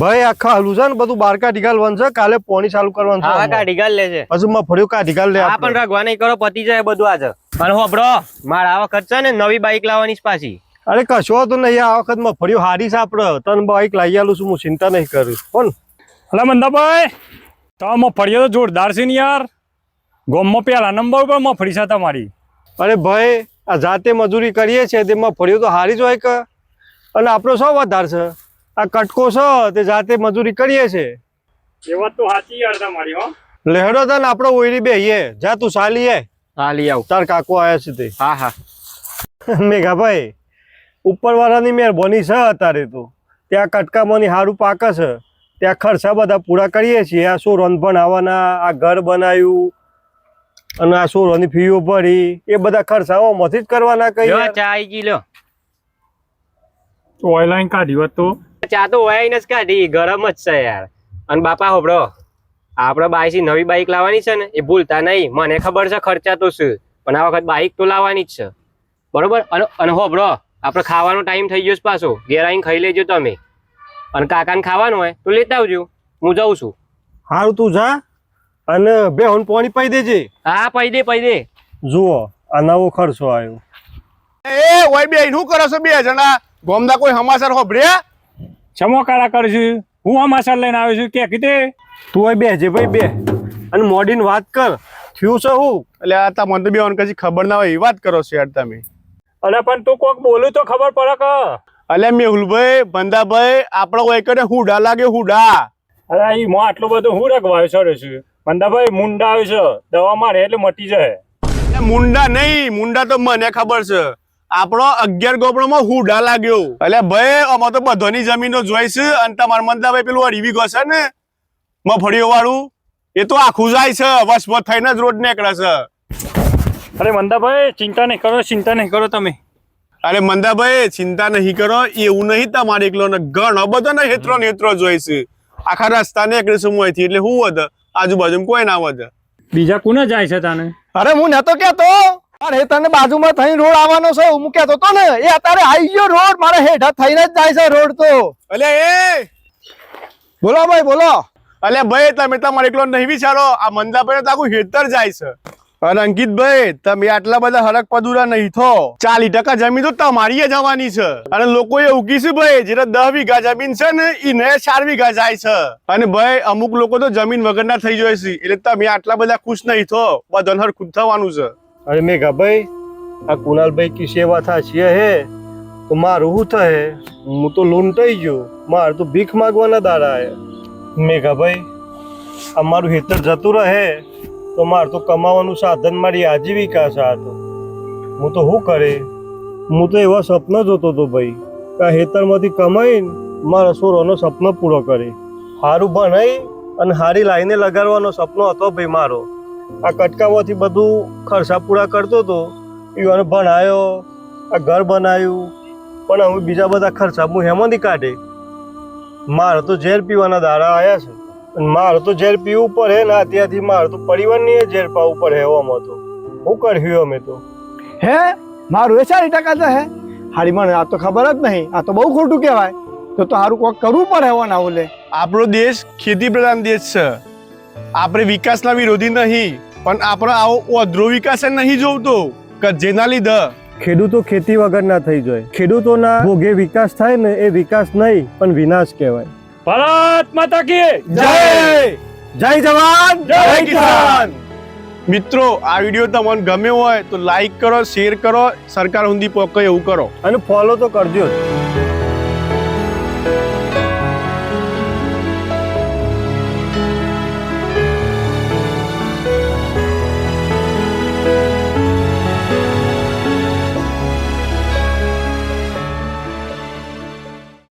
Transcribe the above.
ભાઈ આખા હાલું છે ને બધું બાર કાઢી ગાલવાનું છે. કાલે પોણી ચાલુ કરવાનું છે હા. કાઢી ગાલ લે છે. પછી ફળ્યું કાઢી ગાલ લે આ પણ રાખવા નહીં કરો પતી જાય બધું આજે. અને હોબળો મારા આ વખત છે ને નવી બાઈક લાવવાની છે પાછી. અરે કશો તો નહીં આ વખત મફળિયું હારી છે આપણે. તને બાઈક લાવી આલું છું હું ચિંતા નહીં કરું. કોણ હલે મંદાભાઈ તો મફળીઓ તો જોરદાર છે ને યાર. ગોમમાં પેલા નંબર ઉપર મફળી છે તમારી. અરે ભાઈ આ જાતે મજૂરી કરીએ છીએ તેમાં મફળિયું તો હારી જ હોય કે? અને આપણો શું વધાર છે? આ કટકો છે તે જાતે મજૂરી કરીએ છીએ એ વાત તો સાચી યાર તમારી હો. લેહડો તન આપણે ઓયરી બેહીએ જા તું સાલી આય હા લઈ તાર કાકો આયા છે તે. હા હા. મેઘાભાઈ ઉપરવાળાની મહેરબાની છે અત્યારે તો. ત્યાં કટકામાંની સારું પાકે છે. ત્યાં ખર્ચા બધા પૂરા કરીએ છીએ. આ સોરોન આવવાના આ ઘર બનાવ્યું અને આ સોરોની ફીઓ ભરી એ બધા ખર્ચાઓમાંથી જ કરવાના કઈ લ્યો, ચા આવી ગઈ લ્યો. ઓઇલ લાઈન કાઢી હોત તો. ચા તો વયાઈને જ કાઢી. ગરમ જ છે યાર. અને બાપા હોબળો આપણે બાઈસી નવી બાઈક લાવવાની છે ને એ ભૂલતા નહીં. મને ખબર છે ખર્ચા તો શું. પણ આ વખત બાઈક તો લાવવાની જ છે. બરોબર? અને અને હોબળો આપણે ખાવાનો ટાઈમ થઈ ગયો છે પાછો. ઘેર આવીને ખાઈ લેજો તમે. અને કાકાને ખાવાનું હોય તો લેતા આવજો. હું જાઉં છું. હારું તું જા અને બે હું પાણી પાઈ દેજે. હા પૈ દે પૈ દે. જુઓ આ નવો ખર્ચો આવ્યો. એ ઓય બે શું કરો છો બે જણા? ગોમદા કોઈ હમાસર હોભળ્યા? ચમો કાળા કરશું હું આ માસાલ લઈને આવ્યો છું. કે કીધે? તું હોય બેજે ભાઈ બે. અને મોડીને વાત કર. થયું છે હું? એટલે આ તા મને તો બે વાર કશી ખબર ના હોય એ વાત કરો છો યાર તમે. અરે પણ તું કોક બોલું તો ખબર પડે કે? અલે મેહુલભાઈ બંદાભાઈ આપણો હોય કરે હુડા લાગે હુડા. અરે ઈ મો આટલું બધું હું રગવાયો છો છું બંદાભાઈ મુંડા આવ્યો છે. દવા મારે એટલે મટી જાય. એ મુંડા નહીં મુંડા તો મને ખબર છે. આપણો અગિયાર ગોપડોમાં હુડા લાગ્યો. એટલે ભાઈ અમે તો બધાની જમીનો જોઈશ અને તમારા મંદાભાઈ પેલું રીવી ગો છે ને મફળીઓ વાળું. એ તો આખું જાય છે વસવત થઈને જ રોડ નીકળે છે. અરે મંદાભાઈ ચિંતા નહીં કરો ચિંતા નહીં કરો તમે. અરે મંદાભાઈ ચિંતા નહીં કરો એવું નહીં તમારે એકલો ને ઘણો બધો ને હેત્રો ને હેત્રો જોઈશ આખા રસ્તા નીકળીશું મોંથી એટલે હું વધ? આજુબાજુ કોઈ ના વધ. બીજા કોને જાય છે તાને? અરે હું નતો કેતો. અરે તને બાજુમાં થઈ રોડ આવવાનો છે હું મૂક્યા તો ને એ અત્યારે આવી ગયો રોડ મારે હેઠા થઈને જ જાય છે રોડ તો. અલે એ! બોલો ભાઈ બોલો. અલે ભાઈ તમે તમારે એકલો નહીં વિચારો આ મંદાભાઈ તો આખું હેતર જાય છે. અને અંકિતભાઈ તમે આટલા બધા હરક પદુરા નહીં થો. ચાલી ટકા જમીન તો તમારી જવાની છે. અને લોકો એ ઉગી છે ભાઈ જેને દસ વીઘા જમીન છે ને એ ને ચાર વીઘા જાય છે. અને ભાઈ અમુક લોકો તો જમીન વગરના થઈ જાય છે એટલે તમે આટલા બધા ખુશ નહીં થો. બધાને હરખું થવાનું છે. અરે મેઘાભાઈ આ કુનાલભાઈ કી સેવા થાશીએ હે, તો મારું શું થયે હું તો લૂંટાઈ ગયો, મારે તો ભીખ માગવાના દાડા હે. મેઘાભાઈ આ મારું હેતર જતું રહે, તો મારે તો કમાવાનું સાધન મારી આજીવિકા છે તો. હું તો શું કરે? હું તો એવા સપનો જોતો હતો ભાઈ, કે આ હેતરમાંથી કમાઈને મારા સોરોનો સપનો પૂરો કરે. સારું ભણાઈ અને હારી લાઈને લગાડવાનો સપનો હતો ભાઈ મારો. આ કટકામાંથી બધું ખર્ચા પૂરા કરતો હતો યુવાનો ભણાયો આ ઘર બનાવ્યું પણ હવે બીજા બધા ખર્ચા હું હેમાંથી કાઢે. મારે તો ઝેર પીવાના દાડા આવ્યા છે. અને મારે તો ઝેર પીવું પડે ને ત્યાંથી મારે તો પરિવારની ઝેર પાવું પડે એવામાં તો. હું કર્યું અમે તો. હે? મારું એ ચાલીસ ટકા તો હે? હારી મને આ તો ખબર જ નહીં. આ તો બહુ ખોટું કહેવાય. તો તો સારું કોક કરવું પડે એવો ના ઓલે. આપણો દેશ ખેતી પ્રધાન દેશ છે. આપણે વિકાસના વિરોધી નહીં પણ આપણો આવો અધ્રો વિકાસ નહીં જોવતો. કે જેના લીધે? ખેડૂતો ખેતી વગર ના થઈ જાય. ખેડૂતોના ભોગે વિકાસ થાય ને એ વિકાસ નહીં પણ વિનાશ કહેવાય. ભારત માતા કી જય! જય! જવાન! જય કિસાન! મિત્રો આ વીડિયો તમને ગમ્યો હોય તો લાઈક કરો શેર કરો સરકાર સુધી પોકે એવું કરો. અને ફોલો તો કરજો જ.